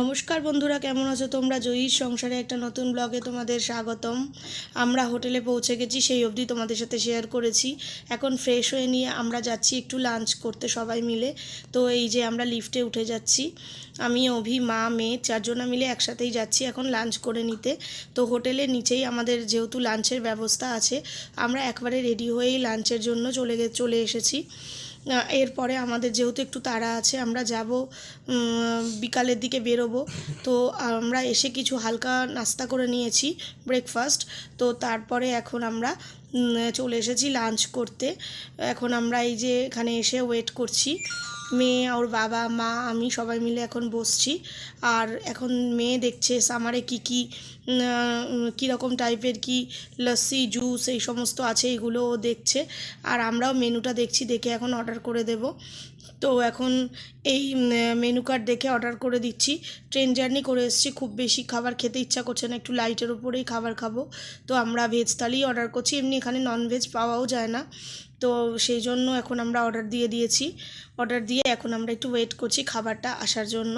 নমস্কার বন্ধুরা, কেমন আছো তোমরা? জয়ীর সংসারে একটা নতুন ব্লগে তোমাদের স্বাগতম। আমরা হোটেলে পৌঁছে গেছি, সেই অবধি তোমাদের সাথে শেয়ার করেছি। এখন ফ্রেশ হয়ে নিয়ে আমরা যাচ্ছি একটু লাঞ্চ করতে সবাই মিলে। তো এই যে আমরা লিফটে উঠে যাচ্ছি, আমি, অভি, মা, মেয়ে চারজনা মিলে একসাথেই যাচ্ছি এখন লাঞ্চ করে নিতে। তো হোটেলের নিচেই আমাদের যেহেতু লাঞ্চের ব্যবস্থা আছে, আমরা একবারে রেডি হয়েই লাঞ্চের জন্য চলে চলে এসেছি। এরপরে আমাদের যেহেতু একটু তাড়া আছে, আমরা যাব বিকালের দিকে বেরোবো। তো আমরা এসে কিছু হালকা নাস্তা করে নিয়েছি ব্রেকফাস্ট তো তারপরে এখন আমরা চলে এসেছি লাঞ্চ করতে। এখন আমরা এই যে এখানে এসে ওয়েট করছি। মেয়ে, ওর বাবা, মা, আমি সবাই মিলে এখন বসছি। আর এখন মেয়ে দেখছে সামারে কী কী কীরকম টাইপের কি লস্যি জুস এই সমস্ত আছে, এগুলো দেখছে। আর আমরাও মেনুটা দেখছি, দেখে এখন অর্ডার করে দেব। তো এখন এই মেনু কার্ড দেখে অর্ডার করে দিচ্ছি। ট্রেন জার্নি করে এসেছি, খুব বেশি খাবার খেতে ইচ্ছা করছে না, একটু লাইটের উপরেই খাবার খাব। তো আমরা ভেজ থালি অর্ডার করছি, এমনি এখানে নন ভেজ পাওয়াও যায় না। তো সেই জন্য এখন আমরা অর্ডার দিয়ে দিয়েছি। অর্ডার দিয়ে এখন আমরা একটু ওয়েট করছি খাবারটা আসার জন্য।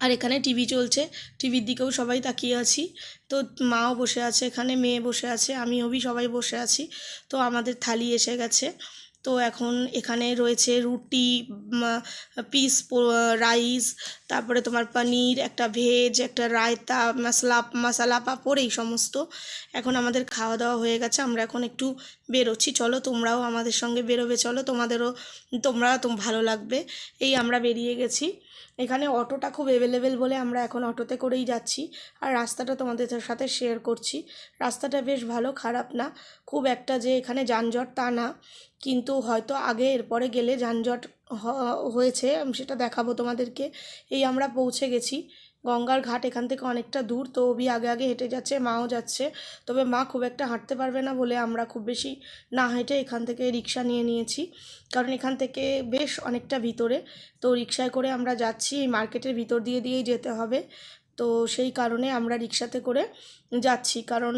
আর এখানে টিভি চলছে। টিভির দিকেও সবাই তাকিয়ে আছি। তো মাও বসে আছে এখানে, মেয়ে বসে আছে, আমি হবি সবাই বসে আছি। তো আমাদের থালি এসে গেছে। তো এখন এখানে রয়েছে রুটি পিস রাইস, তারপরে তোমার পনির, একটা ভেজ, একটা রায়তা, মশলা মশলা পাঁপড়, এই সমস্ত। এখন আমাদের খাওয়া দাওয়া হয়ে গেছে, আমরা এখন একটু বেরোচ্ছি। চলো, তোমরাও আমাদের সঙ্গে বেরোবে, চলো, তোমাদেরও, তোমরা তো ভালো লাগবে। এই আমরা বেরিয়ে গেছি। এখানে অটোটা খুব অ্যাভেলেবেল বলে আমরা এখন অটোতে করেই যাচ্ছি। আর রাস্তাটা তোমাদের সাথে শেয়ার করছি। রাস্তাটা বেশ ভালো, খারাপ না। খুব একটা যে এখানে যানজট তা না। কিন্তু হয়তো আগে এরপরে গেলে যানজট হয়েছে সেটা দেখাবো তোমাদেরকে। এই আমরা পৌঁছে গেছি। গঙ্গার ঘাট এখান থেকে অনেকটা দূর। তো অভি আগে আগে হেঁটে যাচ্ছে, মাও যাচ্ছে। তবে মা খুব একটা হাঁটতে পারবে না বলে আমরা খুব বেশি না হেঁটে এখান থেকে রিক্সা নিয়ে নিয়েছি। কারণ এখান থেকে বেশ অনেকটা ভিতরে। তো রিক্সায় করে আমরা যাচ্ছি, এই মার্কেটের ভিতর দিয়ে দিয়েই যেতে হবে। তো সেই কারণে আমরা রিক্সাতে করে যাচ্ছি। কারণ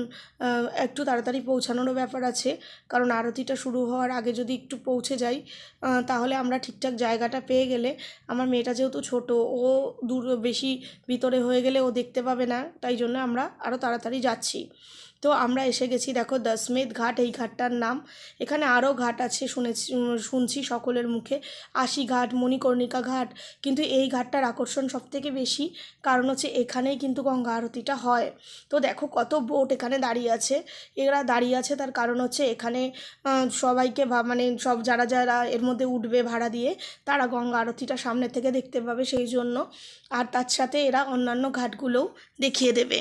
একটু তাড়াতাড়ি পৌঁছানোরও ব্যাপার আছে। কারণ আরতিটা শুরু হওয়ার আগে যদি একটু পৌঁছে যাই তাহলে আমরা ঠিকঠাক জায়গাটা পেয়ে গেলে আমার মেয়েটা যেহেতু ছোট, ও দূর, বেশি ভিতরে হয়ে গেলে ও দেখতে পাবে না। তাই জন্য আমরা আরও তাড়াতাড়ি যাচ্ছি। তো আমরা এসে গেছি, দেখো দশমেধ ঘাট, এই ঘাটটার নাম। এখানে আরও ঘাট আছে শুনেছি, শুনছি সকলের মুখে। আশি ঘাট, মণিকর্ণিকা ঘাট। কিন্তু এই ঘাটটার আকর্ষণ সবথেকে বেশি কারণ হচ্ছে এখানেই কিন্তু গঙ্গা আরতিটা হয়। তো দেখো কত বোট এখানে দাঁড়িয়ে আছে। এরা দাঁড়িয়ে আছে তার কারণ হচ্ছে এখানে সবাইকে মানে সব যারা যারা এর মধ্যে উঠবে ভাড়া দিয়ে, তারা গঙ্গা আরতিটা সামনে থেকে দেখতে পাবে সেই জন্য। আর তার সাথে এরা অন্যান্য ঘাটগুলোও দেখিয়ে দেবে।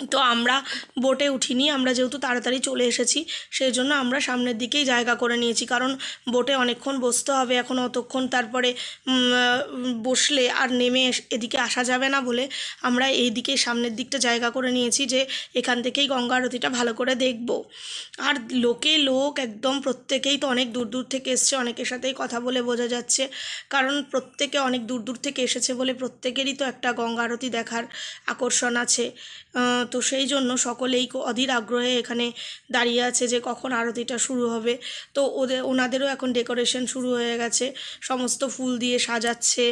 তো আমরা বোটে উঠিনি, আমরা যেহেতু তাড়াতাড়ি চলে এসেছি, সেই জন্য আমরা সামনের দিকেই জায়গা করে নিয়েছি। কারণ বোটে অনেকক্ষণ বসতে হবে, এখন অতক্ষণ তারপরে বসলে আর নেমে এদিকে আসা যাবে না বলে আমরা এই দিকে সামনের দিকটা জায়গা করে নিয়েছি যে এখান থেকেই গঙ্গা আরতিটা ভালো করে দেখব। আর লোকে লোক একদম প্রত্যেকেই তো অনেক দূর দূর থেকে এসছে, অনেকের সাথেই কথা বলে বোঝা যাচ্ছে। কারণ প্রত্যেকে অনেক দূর দূর থেকে এসেছে বলে প্রত্যেকেরই তো একটা গঙ্গা আরতি দেখার আকর্ষণ আছে। তো সেই জন্য সকলেই অধীর আগ্রহে এখানে দাঁড়িয়ে আছে যে কখন আরতিটা শুরু হবে। তো ওদের ওনাদেরও এখন ডেকোরেশন শুরু হয়ে গেছে। সমস্ত ফুল দিয়ে সাজাচ্ছে।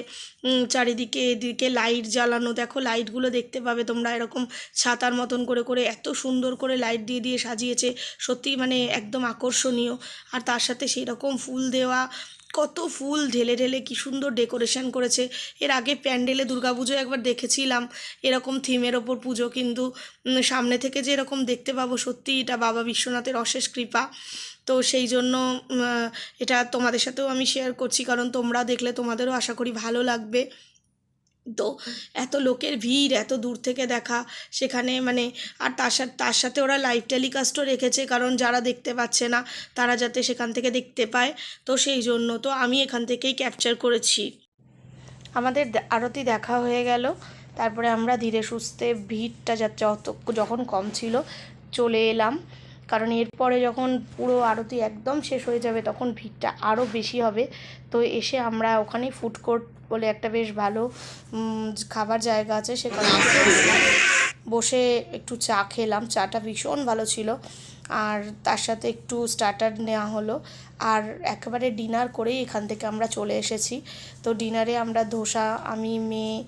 চারিদিকে এদিকে লাইট জ্বালানো। দেখো লাইটগুলো দেখতে পাবে তোমরা। এরকম ছাতার মতন করে করে এত সুন্দর করে লাইট দিয়ে দিয়ে সাজিয়েছে। সত্যি মানে একদম আকর্ষণীয়। আর তার সাথে সেই রকম ফুল দেওয়া কত ফুল ঢেলে ঢেলে কি সুন্দর ডেকোরেশন করেছে। এর আগে প্যান্ডেলে দুর্গাপুজো একবার দেখেছিলাম, এরকম থিমের ওপর পুজো কিন্তু সামনে থেকে যে এরকম দেখতে পাবো সত্যি এটা বাবা বিশ্বনাথের অশেষ কৃপা। তো সেই জন্য এটা তোমাদের সাথেও আমি শেয়ার করছি, কারণ তোমরা দেখলে তোমাদেরও আশা করি ভালো লাগবে। তো এত লোকের ভিড়, এত দূর থেকে দেখা। সেখানে মানে আর তার সাথে তার সাথে ওরা লাইভ টেলিকাস্টও রেখেছে, কারণ যারা দেখতে পাচ্ছে না, তারা যাতে সেখান থেকে দেখতে পায়। তো সেই জন্য তো আমি এখান থেকেই ক্যাপচার করেছি। আমাদের আরতি দেখা হয়ে গেল। তারপরে আমরা ধীরে সুস্থে ভিড়টা যত যখন কম ছিল, চলে এলাম। কারণ এরপরে যখন পুরো আরতি একদম শেষ হয়ে যাবে, তখন ভিড়টা আরও বেশি হবে। তো এসে আমরা ওখানে ফুড কোর্ট বলে একটা বেশ ভালো খাবার জায়গা আছে সেখানে বসে একটু চা খেলাম। চাটা ভীষণ ভালো ছিল। আর তার সাথে একটু স্টার্টার নেওয়া হলো। আর একেবারে ডিনার করেই এখান থেকে আমরা চলে এসেছি। তো ডিনারে আমরা ধোসা আমি, মেয়ে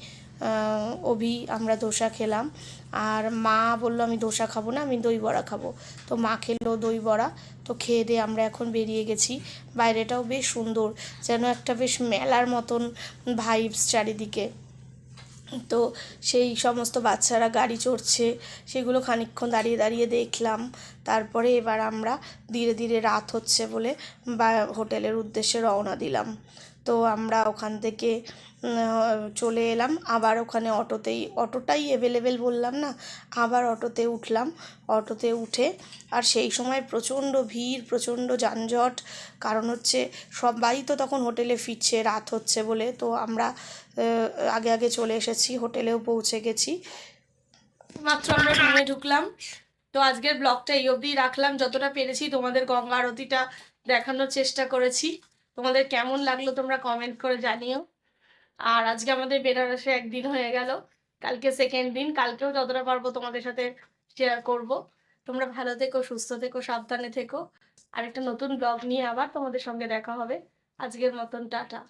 অভি আমরা দোসা খেলাম। আর মা বলল, আমি দোসা খাব না, আমি দই বড়া খাব। তো মা খেলো দই বড়া। তো খেয়ে দিয়ে আমরা এখন বেরিয়ে গেছি। বাইরেটাও বেশ সুন্দর, যেন একটা বেশ মেলার মতন ভাইবস চারিদিকে। তো সেই সমস্ত বাচ্চারা গাড়ি চড়ছে, সেগুলো খানিকক্ষণ দাঁড়িয়ে দাঁড়িয়ে দেখলাম। তারপরে এবার আমরা ধীরে ধীরে রাত হচ্ছে বলে বা হোটেলের উদ্দেশ্যে রওনা দিলাম। তো আমরা ওখান থেকে চলে এলাম। আবার ওখানে অটোতেই, অটোটাই অ্যাভেলেবেল বললাম না, আবার অটোতে উঠলাম। অটোতে উঠে আর সেই সময় প্রচণ্ড ভিড়, প্রচণ্ড যানজট। কারণ হচ্ছে সবাই তো তখন হোটেলে ফিরছে, রাত হচ্ছে বলে। তো আমরা আগে আগে চলে এসেছি, হোটেলেও পৌঁছে গেছি। মাত্র আমরা রুমে ঢুকলাম। তো আজকের ব্লগটা এই অবধি রাখলাম। যতটা পেরেছি তোমাদের গঙ্গা আরতিটা দেখানোর চেষ্টা করেছি। তোমাদের কেমন লাগল তোমরা কমেন্ট করে জানিও। আর আজকে আমাদের বেনারসে একদিন হয়ে গেল। কালকে সেকেন্ড দিন, কালকেও যতটা পারব তোমাদের সাথে শেয়ার করব। তোমরা ভালো থেকো, সুস্থ থেকো, সাবধানে থেকো। আর একটা নতুন ব্লগ নিয়ে আবার তোমাদের সঙ্গে দেখা হবে। আজকের মতন, টাটা।